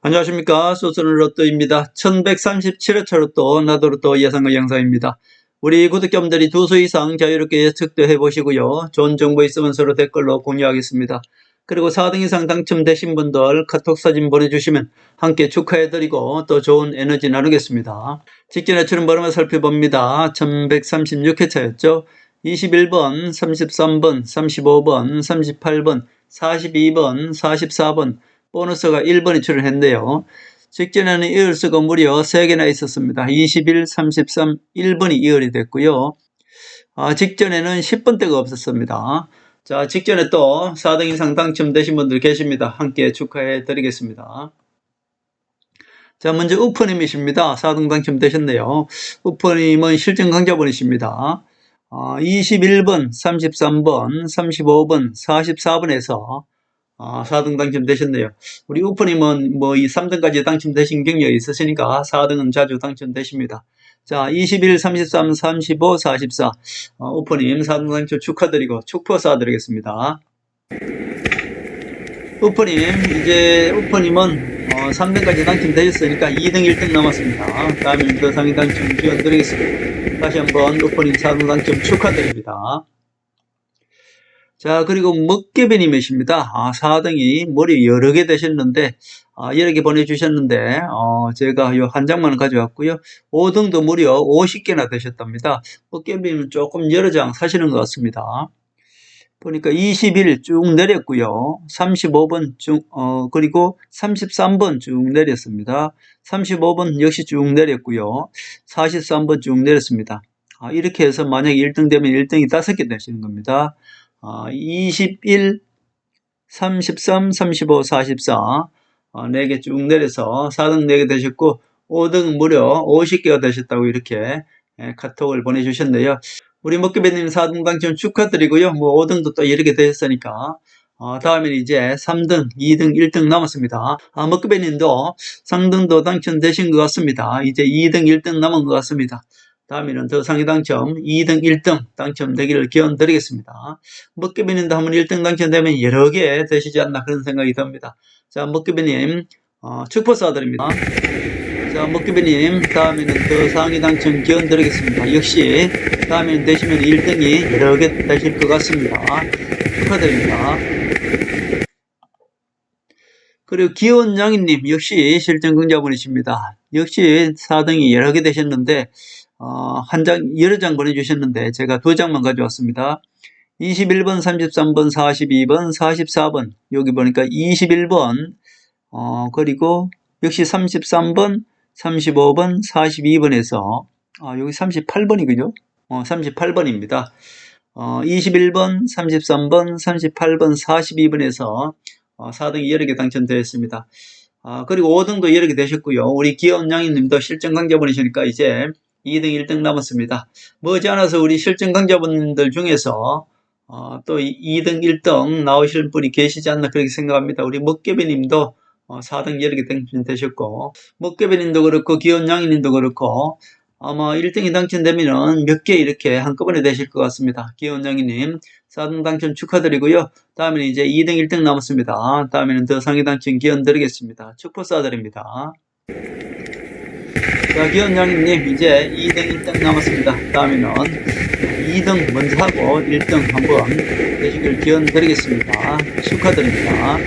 안녕하십니까. 소스는 로또입니다. 1137회차 로또, 나도 로또 예상의 영상입니다. 우리 구독자분들이 두 수 이상 자유롭게 예측도 해보시고요. 좋은 정보 있으면 서로 댓글로 공유하겠습니다. 그리고 4등 이상 당첨되신 분들 카톡 사진 보내주시면 함께 축하해드리고 또 좋은 에너지 나누겠습니다. 직전에 출연 번호만 살펴봅니다. 1136회차였죠. 21번, 33번, 35번, 38번, 42번, 44번, 보너스가 1번이 출연했는데요. 직전에는 이을수가 무려 3개나 있었습니다. 21, 33, 1번이 이을이 됐고요. 아, 직전에는 10번대가 없었습니다. 자, 직전에 또 4등 이상 당첨되신 분들 계십니다. 함께 축하해 드리겠습니다. 자, 먼저 우퍼님이십니다. 4등 당첨되셨네요. 우퍼님은 실전 강자분이십니다. 아, 21번, 33번, 35번, 44번에서 아, 4등 당첨되셨네요. 우리 우퍼님은 뭐 이 3등까지 당첨되신 경력이 있으시니까 4등은 자주 당첨되십니다. 자, 21, 33, 35, 44. 어, 우퍼님 4등 당첨 축하드리고 축포 쏴드리겠습니다. 우퍼님, 이제 우퍼님은 어, 3등까지 당첨되셨으니까 2등, 1등 남았습니다. 다음에 더 상위 당첨 지원드리겠습니다. 다시 한번 우퍼님 4등 당첨 축하드립니다. 자, 그리고 먹개비님이십니다. 아, 4등이 머리 여러 개 되셨는데, 아, 여러 개 보내주셨는데, 어, 제가 요 한 장만 가져왔고요. 5등도 무려 50개나 되셨답니다. 먹개비님은 조금 여러 장 사시는 것 같습니다. 보니까 21 쭉 내렸고요. 35번 쭉, 어, 그리고 33번 쭉 내렸습니다. 35번 역시 쭉 내렸고요. 43번 쭉 내렸습니다. 아, 이렇게 해서 만약에 1등 되면 1등이 5개 되시는 겁니다. 아, 21, 33, 35, 44, 어, 4개 쭉 내려서 4등 4개 되셨고, 5등 무려 50개가 되셨다고 이렇게 예, 카톡을 보내주셨네요. 우리 먹기배님 4등 당첨 축하드리고요. 뭐 5등도 또 이렇게 되셨으니까, 어, 다음에는 이제 3등, 2등, 1등 남았습니다. 아, 먹기배님도 3등도 당첨되신 것 같습니다. 이제 2등, 1등 남은 것 같습니다. 다음에는 더 상위 당첨 2등, 1등 당첨되기를 기원 드리겠습니다. 먹기배님도 한번 1등 당첨되면 여러 개 되시지 않나 그런 생각이 듭니다. 자, 먹기배님 어, 축포 쏴드립니다. 자, 먹기배님 다음에는 더 상위 당첨 기원 드리겠습니다. 역시 다음에는 되시면 1등이 여러 개 되실 것 같습니다. 축하드립니다. 그리고 기원양이님 역시 실전 긍자분이십니다. 역시 4등이 여러 개 되셨는데 어, 한 장, 여러 장 보내주셨는데 제가 두 장만 가져왔습니다. 21번, 33번, 42번, 44번. 여기 보니까 21번, 어, 그리고 역시 33번, 35번, 42번에서, 아, 여기 38번이군요. 어, 38번입니다. 어, 21번, 33번, 38번, 42번에서 어, 4등이 여러 개 당첨되었습니다. 아, 그리고 5등도 여러 개 되셨고요. 우리 기업 양이 님도 실전 강자분이시니까 이제 2등, 1등 남았습니다. 머지않아서 우리 실전 강자분들 중에서 어, 또 2등, 1등 나오실 분이 계시지 않나 그렇게 생각합니다. 우리 먹개비님도 어, 4등 여러 개 당첨되셨고 먹개비님도 그렇고 기원양이님도 그렇고 아마 1등이 당첨되면은 몇개 이렇게 한꺼번에 되실 것 같습니다. 기원양이님 4등 당첨 축하드리고요. 다음에는 이제 2등, 1등 남았습니다. 다음에는 더 상위 당첨 기원 드리겠습니다. 축포 쏴드립니다. 자, 기원장님, 이제 2등, 1등 남았습니다. 다음에는 2등 먼저 하고 1등 한번 되시길 기원 드리겠습니다. 축하드립니다.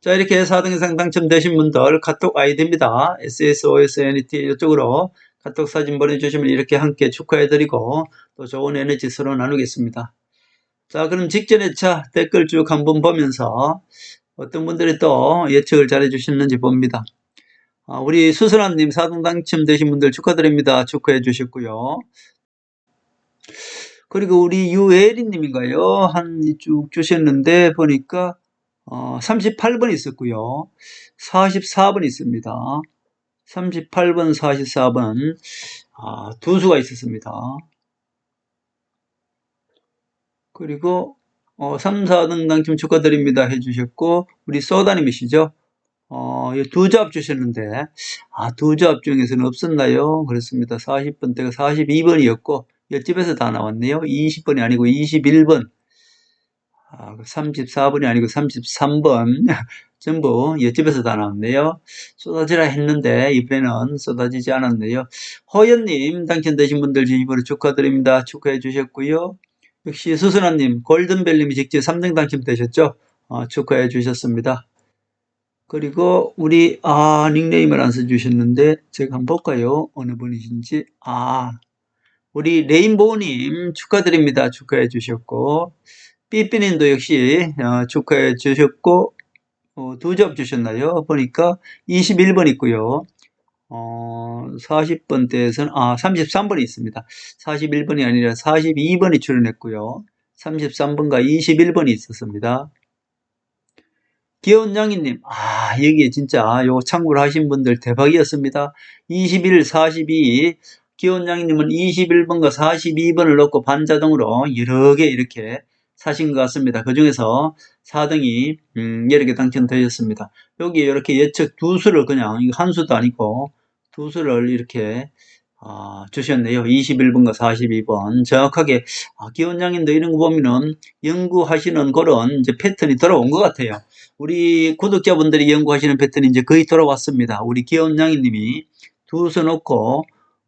자, 이렇게 4등 이상 당첨되신 분들 카톡 아이디입니다. SSOSNET 이쪽으로 카톡 사진 보내주시면 이렇게 함께 축하해드리고 또 좋은 에너지 서로 나누겠습니다. 자, 그럼 직전에 차 댓글 쭉 한번 보면서 어떤 분들이 또 예측을 잘 해주셨는지 봅니다. 아, 우리 수선아님 4등 당첨되신 분들 축하드립니다. 축하해 주셨고요. 그리고 우리 유애리님인가요? 한 쭉 주셨는데 보니까 어, 38번 있었고요. 44번 있습니다. 38번, 44번 아, 두 수가 있었습니다. 그리고 어, 3, 4등 당첨 축하드립니다 해주셨고 우리 소다님이시죠? 어, 두 조합 주셨는데 아, 두 조합 중에서는 없었나요? 그렇습니다. 40번 대가 42번이었고 옆집에서 다 나왔네요. 20번이 아니고 21번. 아, 아, 34번이 아니고 33번. 전부 옆집에서 다 나왔네요. 쏟아지라 했는데 이번에는 쏟아지지 않았네요. 허연님 당첨되신 분들 진입으로 축하드립니다. 축하해 주셨고요. 역시 수선아님 골든벨님이 직접 3등 당첨되셨죠? 어, 축하해 주셨습니다. 그리고 우리 아 닉네임을 안 써주셨는데 제가 한번 볼까요? 어느 분이신지 아 우리 레인보우님 축하드립니다. 축하해 주셨고 삐삐님도 역시 어, 축하해 주셨고 어, 두점 주셨나요? 보니까 21번 있고요. 어, 40번대에서는 아 33번이 있습니다. 41번이 아니라 42번이 출연했고요. 33번과 21번이 있었습니다. 귀여운 양이님, 아, 여기에 진짜 요 참고를 하신 분들 대박이었습니다. 21, 42, 귀여운 양이님은 21번과 42번을 넣고 반자동으로 여러 개 이렇게 사신 것 같습니다. 그 중에서 4등이 음, 여러 개 당첨되셨습니다. 여기 이렇게 예측 두 수를 그냥 이거 한 수도 아니고 두 수를 이렇게 아, 주셨네요. 21번과 42번. 정확하게, 아, 기원장님도 이런 거 보면은 연구하시는 그런 이제 패턴이 돌아온 것 같아요. 우리 구독자분들이 연구하시는 패턴이 이제 거의 돌아왔습니다. 우리 기원장님이 두수 놓고,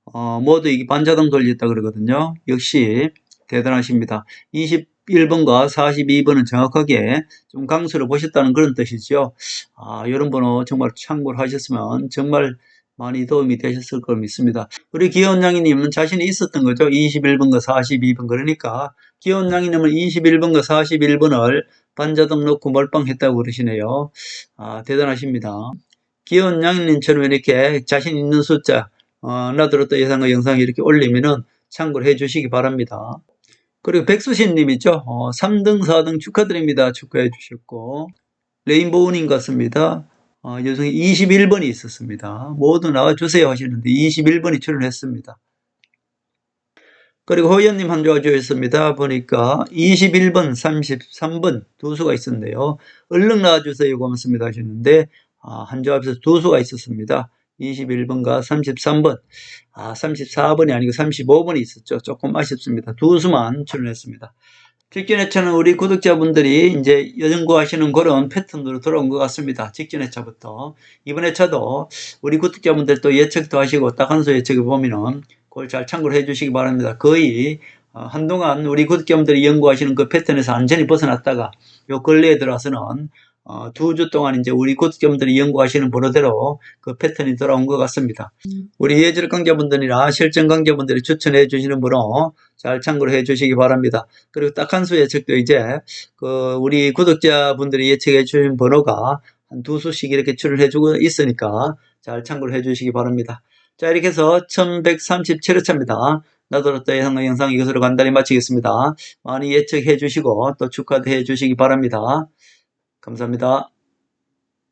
어, 모두 이게 반자동 돌렸다 그러거든요. 역시 대단하십니다. 21번과 42번은 정확하게 좀 강수를 보셨다는 그런 뜻이죠. 아, 이런 번호 정말 참고를 하셨으면 정말 많이 도움이 되셨을 걸 믿습니다. 우리 기원양이님은 자신이 있었던 거죠. 21번과 42번. 그러니까 기원양이님은 21번과 41번을 반자동 놓고 몰빵했다고 그러시네요. 아, 대단하십니다. 기원양님처럼 이렇게 자신 있는 숫자, 어, 나들었다 예상과 영상 이렇게 올리면은 참고를 해 주시기 바랍니다. 그리고 백수신님 있죠? 어, 3등, 4등 축하드립니다. 축하해 주셨고. 레인보우님 같습니다. 어, 여성이 21번이 있었습니다. 모두 나와주세요 하시는데 21번이 출연했습니다. 그리고 호연님 한줄 주셨습니다. 보니까 21번, 33번 두 수가 있었는데요. 얼른 나와주세요 고맙습니다 하셨는데 아, 한 조합에서 두 수가 있었습니다. 21번과 33번, 아, 34번이 아니고 35번이 있었죠. 조금 아쉽습니다. 두 수만 출연했습니다. 직전 회차는 우리 구독자분들이 이제 연구하시는 그런 패턴으로 들어온 것 같습니다. 직전 회차부터. 이번 회차도 우리 구독자분들 또 예측도 하시고 딱 한수 예측을 보면은 그걸 잘 참고를 해 주시기 바랍니다. 거의 어, 한동안 우리 구독자분들이 연구하시는 그 패턴에서 완전히 벗어났다가 요 근래에 들어서는 어, 두 주 동안 이제 우리 구독자분들이 연구하시는 번호대로 그 패턴이 돌아온 것 같습니다. 우리 예절 강좌분들이나 실전 강좌분들이 추천해 주시는 번호 잘 참고를 해 주시기 바랍니다. 그리고 딱한수 예측도 이제 그 우리 구독자분들이 예측해 주신 번호가 한 두 수씩 이렇게 출연해 주고 있으니까 잘 참고를 해 주시기 바랍니다. 자, 이렇게 해서 1137회차입니다. 나도로또 예상 영상 이것으로 간단히 마치겠습니다. 많이 예측해 주시고 또 축하해 주시기 바랍니다. 감사합니다.